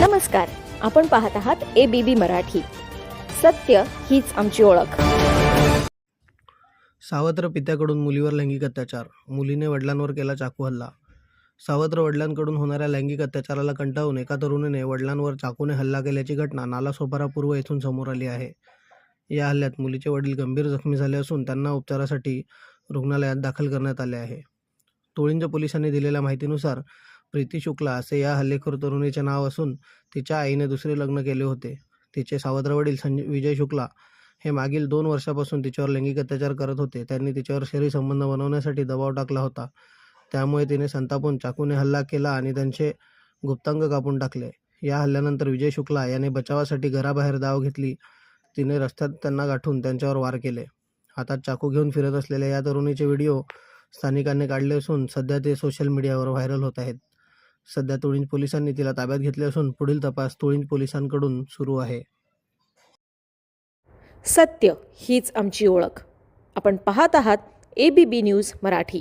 नमस्कार आपण पाहत आहात ए बी बी मराठी. सत्य हीच आमची ओळख. सावत्र पित्याकडून मुलीवर लैंगिक अत्याचार मुलीने वडिलांवर केला चाकू हल्ला. सावत्र वडिलांकडून होणाऱ्या लैंगिक अत्याचाराला कंटाळून एका तरुणीने वडिलांवर चाकूने हल्ला केल्याची घटना नालासोपारा पूर्व येथून समोर आली आहे. या हल्ल्यात मुलीचे वडील गंभीर जखमी झाले असून त्यांना उपचारासाठी रुग्णालयात दाखल करण्यात आले आहे. तुळिंज पोलिसांनी दिलेल्या माहितीनुसार प्रीती शुक्ला असे या हल्लेखोर तरुणीचे नाव असून तिच्या आईने दुसरे लग्न केले होते. तिचे सावत्र वडील संजय विजय शुक्ला हे मागील दोन वर्षापासून तिच्यावर लैंगिक अत्याचार करत होते. त्यांनी तिच्यावर शरीर संबंध बनवण्यासाठी दबाव टाकला होता. त्यामुळे तिने संतापून चाकूने हल्ला केला आणि त्यांचे गुप्तांग कापून टाकले. या हल्ल्यानंतर विजय शुक्ला याने बचावासाठी घराबाहेर धाव घेतली. तिने रस्त्यात त्यांना गाठून त्यांच्यावर वार केले. हातात चाकू घेऊन फिरत असलेल्या या तरुणीचे व्हिडिओ स्थानिकांनी काढले असून सध्या ते सोशल मीडियावर व्हायरल होत आहेत. सध्या तुळींज पोलिसांनी तिला ताब्यात घेतले असून पुढील तपास तुळींज पोलिसांकडून सुरू आहे. सत्य हीच आमची ओळख. आपण पाहत आहात A B B news Marathi.